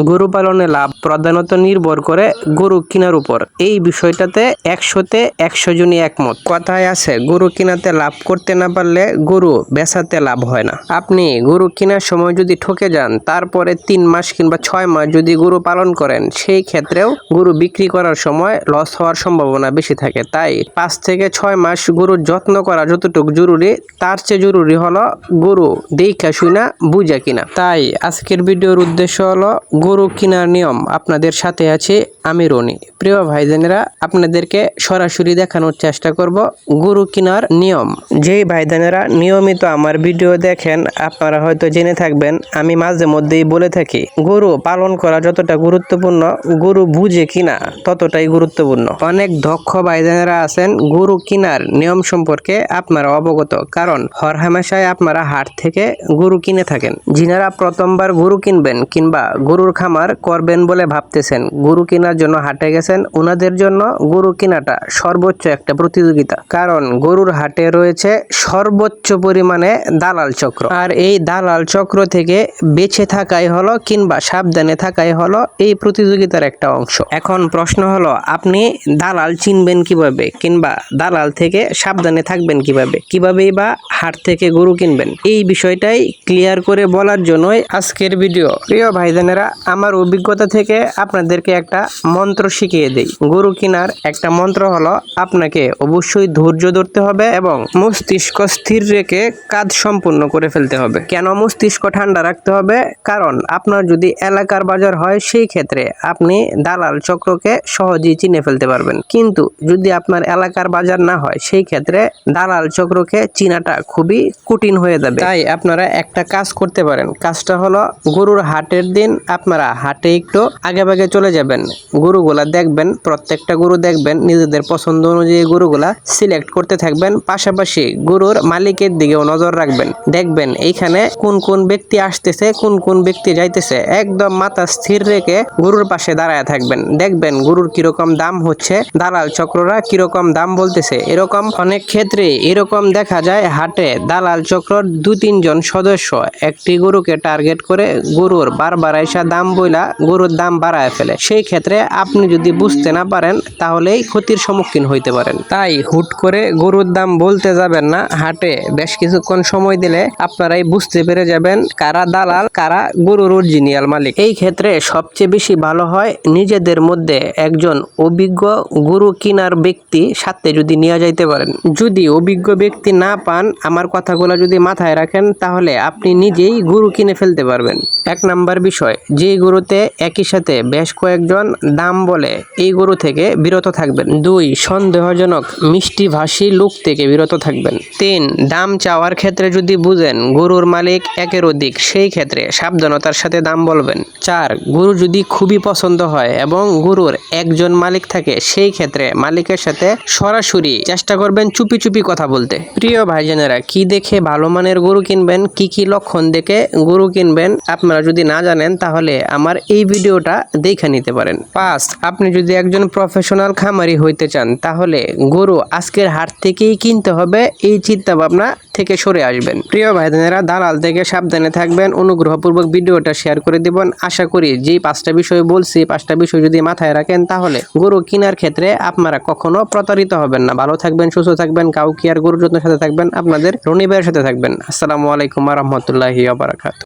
গরু পালনে লাভ, প্রধানত নির্ভর করে গরু কেনার উপর। এই বিষয়টাতে একশোতে একশো জনই একমত। কথায় আছে, গরু কিনাতে লাভ করতে না পারলে গরু বেচাতে লাভ হয় না। আপনি গরু কেনার সময় যদি ঠকে যান, তারপরে তিন মাস কিংবা ছয় মাস যদি গরু পালন করেন, সেই ক্ষেত্রেও গরু বিক্রি করার সময় লস হওয়ার সম্ভাবনা বেশি থাকে। তাই পাঁচ থেকে ছয় মাস গরুর যত্ন করা যতটুকু জরুরি, তার চেয়ে জরুরি হলো গরু দেখা শুনা বুঝা কিনা। তাই আজকের ভিডিওর উদ্দেশ্য হলো গরু কেনার নিয়ম আপনাদের সাথে আছে আমি রনি। প্রিয় ভাইজানেরা, আপনাদেরকে সরাসরি দেখানোর চেষ্টা করব গরু কেনার নিয়ম। যেই ভাইজানেরা নিয়মিত আমার ভিডিও দেখেন, আপনারা হয়তো জেনে থাকবেন, আমি মাঝে মধ্যেই বলে থাকি, গরু পালন করা যতটা গুরুত্বপূর্ণ, গরু বুঝে কিনা ততটাই গুরুত্বপূর্ণ। অনেক দক্ষ ভাইজানেরা আছেন গরু কেনার নিয়ম সম্পর্কে আপনারা অবগত, কারণ হরহামেশায় আপনারা হাট থেকে গরু কিনে থাকেন। যিনারা প্রথমবার গরু কিনবেন কিংবা গরুর খামার করবেন বলে ভাবতেছেন। গরু কেনার জন্য হাটে গেছেন। ওনাদের জন্য গরু কেনাটা সর্বোচ্চ একটা প্রতিযোগিতা। কারণ গরুর হাটে রয়েছে সর্বোচ্চ পরিমাণে দালাল চক্র। আর এই দালাল চক্র থেকে বেঁচে থাকাই হলো কিংবা সাবধানে থাকাই হলো এই প্রতিযোগিতার একটা অংশ। এখন প্রশ্ন হলো, আপনি দালাল চিনবেন কীভাবে কিংবা দালাল থেকে সাবধানে থাকবেন কীভাবে? কিভাবেই বা হাট থেকে গরু কিনবেন? এই বিষয়টাই ক্লিয়ার করে বলার জন্যই আজকের ভিডিও। প্রিয় ভাইজানেরা আমার অভিজ্ঞতা থেকে আপনাদেরকে একটা মন্ত্র শিখিয়ে দেই। গরু কেনার একটা মন্ত্র হলো, আপনাকে অবশ্যই ধৈর্য ধরতে হবে এবং মস্তিষ্ক স্থির রেখে কাজ সম্পূর্ণ করে ফেলতে হবে। কেন মস্তিষ্ক ঠান্ডা রাখতে হবে? কারণ আপনার যদি এলাকার বাজার হয়, সেই ক্ষেত্রে আপনি দালাল চক্রকে সহজেই চিনে ফেলতে পারবেন। কিন্তু যদি আপনার এলাকার বাজার না হয়, সেই ক্ষেত্রে দালাল চক্রকে চিনাটা খুবই কঠিন হয়ে যাবে। তাই আপনারা একটা কাজ করতে পারেন। কাজটা হলো, গরুর হাটের দিন আপনারা হাটে একটু আগে ভাগে চলে যাবেন। গরুগুলা দেখবেন, প্রত্যেকটা গরু দেখবেন, নিজেদের পছন্দ অনুযায়ী গরুগুলা সিলেক্ট করতে থাকবেন। পাশাপাশি গরুর মালিকের দিকেও নজর রাখবেন। দেখবেন এইখানে কোন কোন ব্যক্তি আসতেছে, কোন কোন ব্যক্তি যাইতেছে। একদম মাথা স্থির রেখে গরুর পাশে দাঁড়ায় থাকবেন। দেখবেন গরুর কীরকম দাম হচ্ছে, দালাল চক্ররা কীরকম দাম বলতেছে। এরকম অনেক ক্ষেত্রে এরকম দেখা যায়, হাটে দালাল চক্রর দু তিনজন সদস্য একটি গরুকে টার্গেট করে গরুর বারবার আইসা দাম বইলা গরুর দাম বাড়ায় ফেলে। সেই ক্ষেত্রে আপনি যদি বুঝতে না পারেন, তাহলেই ক্ষতির সম্মুখীন হইতে পারেন। তাই হুট করে গরুর দাম বলতে যাবেন না, হাটে বেশ কিছুক্ষণ সময় দিলে আপনারাই বুঝতে পেরে যাবেন কারা দালাল, কারা গরুর অরিজিনিয়াল মালিক। এই ক্ষেত্রে সবচেয়ে বেশি ভালো হয় নিজেদের মধ্যে একজন অভিজ্ঞ গরু কিনার ব্যক্তি সাথে যদি নিয়ে যাইতে পারেন। যদি অভিজ্ঞ ব্যক্তি না পান, আমার কথাগুলো যদি মাথায় রাখেন, তাহলে আপনি নিজেই গরু কিনে ফেলতে পারবেন। এক নাম্বার বিষয় যে গরুতে একই সাথে বেশ কয়েকজন দাম বলে এই গরু থেকে বিরত থাকবেন। দুই, সন্দেহজনক মিষ্টি ভাষী লোক থেকে বিরত থাকবেন। তিন, দাম চাওয়ার ক্ষেত্রে যদি বুঝেন গরুর মালিক একের অধিক, সেই ক্ষেত্রে সাবধানতার সাথে দাম বলবেন। চার, গরু যদি খুবই পছন্দ হয় এবং গরুর একজন মালিক থাকে, সেই ক্ষেত্রে মালিকের সাথে সরাসরি চেষ্টা করবেন চুপি চুপি কথা বলতে। প্রিয় ভাইজানেরা, কি দেখে ভালো মানের গরু কিনবেন? কি কি লক্ষণ দেখে গরু কিনবেন? আপনারা যদি না জানেন, তাহলে আমার এই ভিডিওটা দেখে নিতে পারেন। পাঁচ, আপনি যদি একজন প্রফেশনাল খামারি হইতে চান, তাহলে গরু আজকের হাট থেকেই কিনতে হবে, এই চিন্তা ভাবনা থেকে সরে আসবেন। প্রিয় ভাইজানেরা দালাল থেকে সাবধানে থাকবেন, অনুগ্রহপূর্বক ভিডিওটা শেয়ার করে দিবেন। আশা করি যেই পাঁচটা বিষয় বলছি পাঁচটা বিষয় যদি মাথায় রাখেন, তাহলে গরু কেনার ক্ষেত্রে আপনারা কখনো প্রতারিত হবেন না। ভালো থাকবেন, সুস্থ থাকবেন, কাউকে আর গরুর যত্নের সাথে থাকবেন, আপনাদের রনি ভাইয়ের সাথে থাকবেন। আসসালামু আলাইকুম রহমতুল্লাহি আবরাকাত